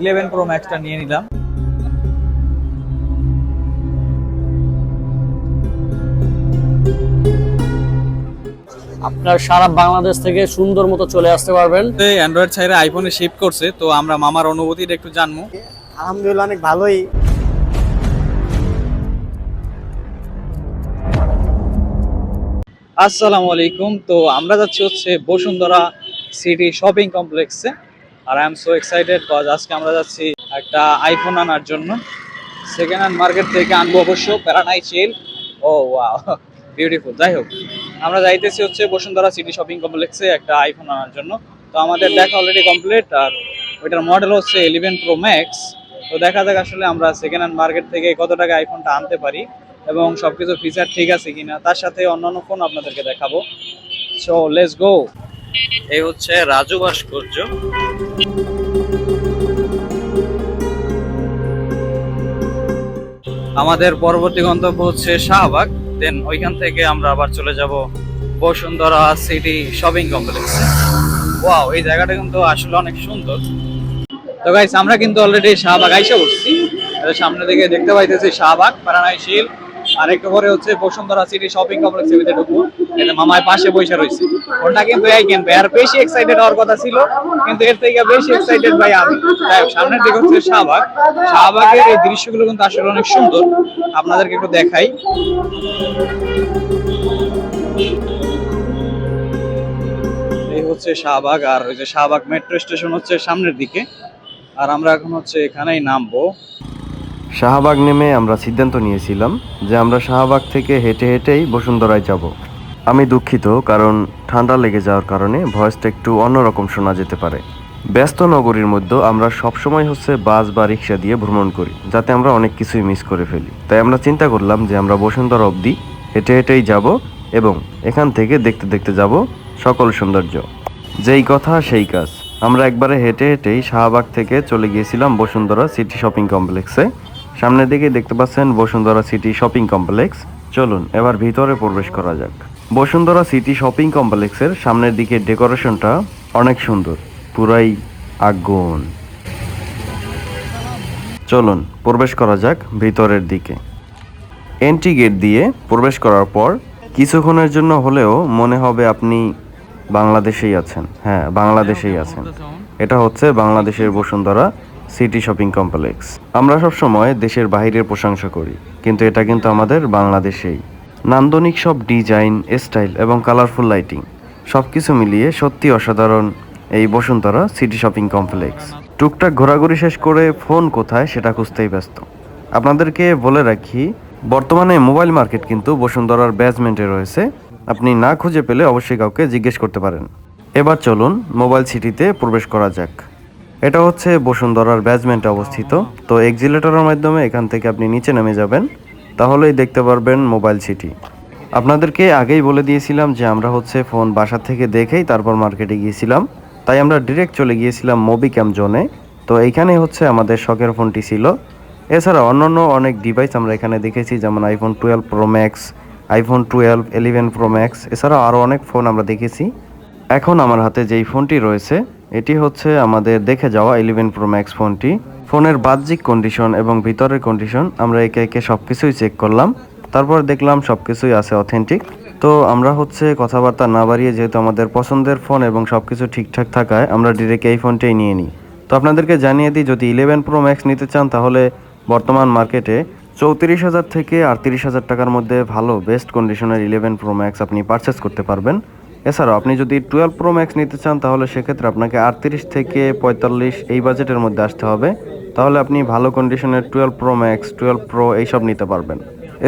Eleven pro ম্যাক্সটা নিয়ে নিলাম। আপনার সারা বাংলাদেশ থেকে সুন্দর মতো চলে আসতে পারবেন। অ্যান্ড্রয়েড ছাইরে আইফোনে শিফট করছে তো আমরা মামার অনুভূতিটা একটু জানব। আলহামদুলিল্লাহ অনেক ভালোই। আসসালামু আলাইকুম তো আমরা যাচ্ছি হচ্ছে বসুন্ধরা সিটি শপিং কমপ্লেক্সে। আর I am so excited cause আজকে আমরা যাচ্ছি একটা আইফোন আনার জন্য। সেকেন্ড হ্যান্ড মার্কেট থেকে আনব অবশ্য প্যারানাই চেল ও ওয়া বিউটিফুল যাই হোক। আমরা যাইতেছি হচ্ছে বসুন্ধরা সিটি শপিং কমপ্লেক্সে একটা আইফোন আনার জন্য। তো আমাদের দেখা অলরেডি কমপ্লিট আর ওইটার মডেল হচ্ছে ইলেভেন প্রো ম্যাক্স তো দেখা যাক আসলে আমরা সেকেন্ড হ্যান্ড মার্কেট থেকে কত টাকা আইফোনটা আনতে পারি এবং সবকিছু ফিচার ঠিক আছে কিনা। তার সাথে অন্যান্য ফোন আপনাদেরকে দেখাবো। সো লেটস গো এই হচ্ছে রাজু ভাস্কর্য। আমাদের পরবর্তী গন্তব্য হচ্ছে শাহবাগ। দেন ওইখান থেকে আমরা আবার চলে যাব বসুন্ধরা সিটি শপিং কমপ্লেক্সে। ওয়াও এই জায়গাটা কিন্তু আসলে অনেক সুন্দর। তো গাইস আমরা কিন্তু অলরেডি শাহবাগ আইসা এটা সামনে দিকে দেখতে পাইতেছি শাহবাগ পারানাই শিল আর একটু পরে হচ্ছে বসুন্ধরা সিটি শপিং কমপ্লেক্স এর ভিতরে ঢুকবো। এটা মামায় পাশে বসে রয়েছে। ওটা কিন্তু এই কিনবে আর বেশি এক্সাইটেড হওয়ার কথা ছিল কিন্তু এর থেকে বেশি এক্সাইটেড ভাই আমি। হোক, সামনের দিকে হচ্ছে শাহবাগ। শাহবাগের এই দৃশ্যগুলো কিন্তু আসলে অনেক সুন্দর। আপনাদেরকে একটু দেখাই। এই হচ্ছে শাহবাগ আর ওই যে শাহবাগ মেট্রো স্টেশন হচ্ছে সামনের দিকে। আর আমরা এখন হচ্ছে এখানেই নামবো। শাহবাগ নেমে আমরা সিদ্ধান্ত নিয়েছিলাম যে আমরা শাহবাগ থেকে হেঁটে হেঁটেই বসুন্ধরায় যাব। আমি দুঃখিত, কারণ ঠান্ডা লেগে যাওয়ার কারণে ভয়েসটা একটু অন্যরকম শোনা যেতে পারে। ব্যস্ত নগরীর মধ্যে আমরা সবসময় হচ্ছে বাস বা রিক্সা দিয়ে ভ্রমণ করি, যাতে আমরা অনেক কিছুই মিস করে ফেলি। তাই আমরা চিন্তা করলাম যে আমরা বসুন্ধরা অবধি হেঁটে হেঁটেই যাব এবং এখান থেকে দেখতে দেখতে যাব সকল সৌন্দর্য। যেই কথা, সেই কাজ। আমরা একবারে হেঁটে হেঁটেই শাহবাগ থেকে চলে গিয়েছিলাম বসুন্ধরা সিটি শপিং কমপ্লেক্সে। সামনের দিকে দেখতে পাচ্ছেন বসুন্ধরা সিটি শপিং কমপ্লেক্স। চলুন, এবার ভিতরে প্রবেশ করা যাক। বসুন্ধরা সিটি শপিং কমপ্লেক্সের সামনের দিকে ডেকোরেশনটা অনেক সুন্দর, পুরাই আগুন। চলুন, প্রবেশ করা যাক ভিতরের দিকে। এন্ট্রি গেট দিয়ে প্রবেশ করার পর কিছুক্ষণের জন্য হলেও মনে হবে আপনি বাংলাদেশেই আছেন। হ্যাঁ বাংলাদেশেই আছেন। এটা হচ্ছে বাংলাদেশের বসুন্ধরা সিটি শপিং কমপ্লেক্স। আমরা সব সময় দেশের বাইরের প্রশংসা করি, কিন্তু এটা কিন্তু আমাদের বাংলাদেশেই। নান্দনিক সব ডিজাইন, স্টাইল এবং কালারফুল লাইটিং সব কিছু মিলিয়ে সত্যি অসাধারণ এই বসুন্ধরা সিটি শপিং কমপ্লেক্স। টুকটাক ঘোরাঘুরি শেষ করে ফোন কোথায় সেটা খুঁজতেই ব্যস্ত। আপনাদেরকে বলে রাখি, বর্তমানে মোবাইল মার্কেট কিন্তু বসুন্ধরার ব্যাজমেন্টে রয়েছে। আপনি না খুঁজে পেলে অবশ্যই কাউকে জিজ্ঞেস করতে পারেন। এবার চলুন মোবাইল সিটিতে প্রবেশ করা যাক। এটা হচ্ছে বসুন্ধরার ব্যাজমেন্টে অবস্থিত। তো এক্সিলেটরের মাধ্যমে এখান থেকে আপনি নিচে নেমে যাবেন, তাহলেই দেখতে পারবেন মোবাইল সিটি। আপনাদেরকে আগেই বলে দিয়েছিলাম যে আমরা হচ্ছে ফোন বাসা থেকে দেখেই তারপর মার্কেটে গিয়েছিলাম। তাই আমরা ডিরেক্ট চলে গিয়েছিলাম মোবি ক্যাম জোনে। তো এইখানে হচ্ছে আমাদের শখের ফোনটি ছিল। এছাড়া অন্যান্য অনেক ডিভাইস আমরা এখানে দেখেছি, যেমন iPhone twelve pro max iPhone twelve eleven pro max এছাড়াও আরও অনেক ফোন আমরা দেখেছি। এখন আমার হাতে যেই ফোনটি রয়েছে এটি হচ্ছে আমাদের দেখে যাওয়া ইলেভেন প্রো ম্যাক্স ফোনটি। ফোনের বাহ্যিক কন্ডিশন এবং ভিতরের কন্ডিশন আমরা একে একে সব কিছুই চেক করলাম। তারপর দেখলাম সব কিছুই আছে অথেন্টিক তো আমরা হচ্ছে কথাবার্তা না বাড়িয়ে যেহেতু আমাদের পছন্দের ফোন এবং সব কিছু ঠিকঠাক থাকায় আমরা ডিরেক্ট এই ফোনটাই নিয়ে নিই। তো আপনাদেরকে জানিয়ে দিই, যদি ইলেভেন প্রো ম্যাক্স নিতে চান তাহলে বর্তমান মার্কেটে চৌত্রিশ হাজার থেকে আটত্রিশ হাজার টাকার মধ্যে ভালো বেস্ট কন্ডিশনের ইলেভেন প্রো ম্যাক্স আপনি পারচেস করতে পারবেন। এছাড়াও আপনি যদি টুয়েলভ প্রো ম্যাক্স নিতে চান, তাহলে সেক্ষেত্রে আপনাকে আটত্রিশ থেকে পঁয়তাল্লিশ এই বাজেটের মধ্যে আসতে হবে। তাহলে আপনি ভালো কন্ডিশনের twelve pro max twelve pro এইসব নিতে পারবেন।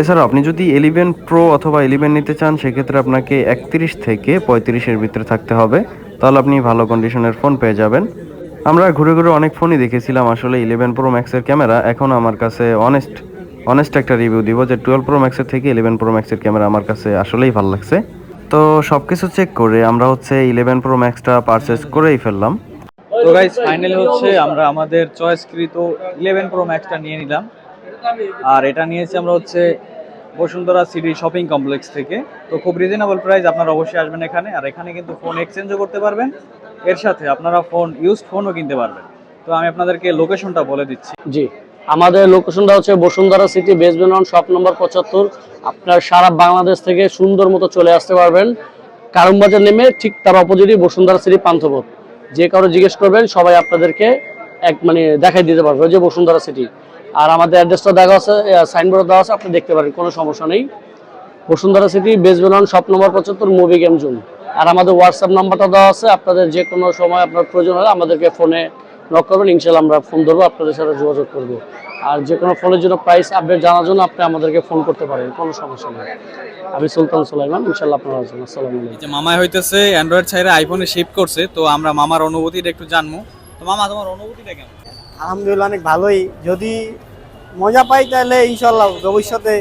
এছাড়াও আপনি যদি ইলেভেন প্রো অথবা ইলেভেন নিতে চান, সেক্ষেত্রে আপনাকে একত্রিশ থেকে পঁয়ত্রিশের ভিতরে থাকতে হবে। তাহলে আপনি ভালো কন্ডিশনের ফোন পেয়ে যাবেন। আমরা ঘুরে ঘুরে অনেক ফোনই দেখেছিলাম, আসলে ইলেভেন প্রো ম্যাক্সের ক্যামেরা এখন আমার কাছে অনেস্ট অনেস্ট একটা রিভিউ দিব যে টুয়েলভ প্রো ম্যাক্সের থেকে ইলেভেন প্রো ম্যাক্সের ক্যামেরা আমার কাছে আসলেই ভালো লাগছে। তো সব কিছু চেক করে আমরা হচ্ছে ইলেভেন প্রো ম্যাক্সটা পারচেস করেই ফেললাম। তো গাইজ ফাইনালি হচ্ছে আমরা আমাদের চয়েসকৃত ইলেভেন প্রো ম্যাক্সটা নিয়ে নিলাম। আর এটা নিয়েছি আমরা হচ্ছে বসুন্ধরা সিটি শপিং কমপ্লেক্স থেকে। তো খুব রিজনেবল প্রাইস আপনারা অবশ্যই আসবেন এখানে। আর এখানে কিন্তু ফোন এক্সচেঞ্জও করতে পারবেন। এর সাথে আপনারা ফোন ইউজড ফোনও কিনতে পারবেন। তো তো আমি আপনাদেরকে লোকেশনটা বলে দিচ্ছি। জি। আমাদের লোকেশনটা হচ্ছে বসুন্ধরা সিটি বেসবেনন শপ নম্বর পঁচাত্তর। আপনার সারা বাংলাদেশ থেকে সুন্দর মতো চলে আসতে পারবেন। কারুমবাজার নেমে ঠিক তার অপোজিটই বসুন্ধরা সিটি পান্থপথ। যে কারও জিজ্ঞেস করবেন, সবাই আপনাদেরকে এক মানে দেখাই দিতে পারবে যে বসুন্ধরা সিটি আর আমাদের অ্যাড্রেসটা দেখা আছে সাইনবোর্ড দেওয়া আছে, আপনি দেখতে পারেন, কোনো সমস্যা নেই। বসুন্ধরা সিটি বেসবেনন শপ নম্বর পঁচাত্তর মুভি গেম জোন আর আমাদের হোয়াটসঅ্যাপ নাম্বারটা দেওয়া আছে, আপনাদের যে কোনো সময় আপনার প্রয়োজন হলে আমাদেরকে ফোনে নক করবেন ইনশাল্লাহ আমরা ফোন ধরবো আপনাদের সাথে যোগাযোগ করব। আর যে কোনো ফোনের জন্য প্রাইস আপডেট জানার জন্য আপনি আমাদেরকে ফোন করতে পারেন কোনো সমস্যা নেই। আমি সুলতান সুলাইমান ইনশাল্লাহ আপনার আসবেন আসসালামু আলাইকুম। যে মামাই হইতেছে অ্যান্ড্রয়েড ছাইরে আইফোনে শিফট করছে তো আমরা মামার অনুভূতিটা একটু জানব। তো মামা তোমার অনুভূতিটা কেমন? আলহামদুলিল্লাহ অনেক ভালোই। যদি মজা পাই তাহলে ইনশাল্লাহ ভবিষ্যতে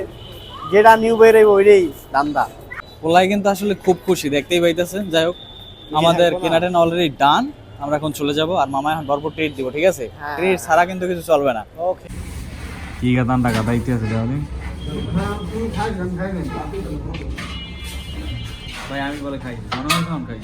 যেটা নিউ বেরোবে ওইটাই দান্দা পোলাই কিন্তু আসলে খুব খুশি দেখতেই পাইতেছে যাই হোক আমাদের কেনাটেন অলরেডি ডান আমরা এখন চলে যাব আর মামা এখন ভরপুর ট্রিট দিব ঠিক আছে? হ্যাঁ। ট্রিট ছাড়া কিন্তু কিছু চলবে না। ওকে কি গাদান টাকা দাইতে আছে তাহলে ভাই আমি বলে খাই। হয় খাই।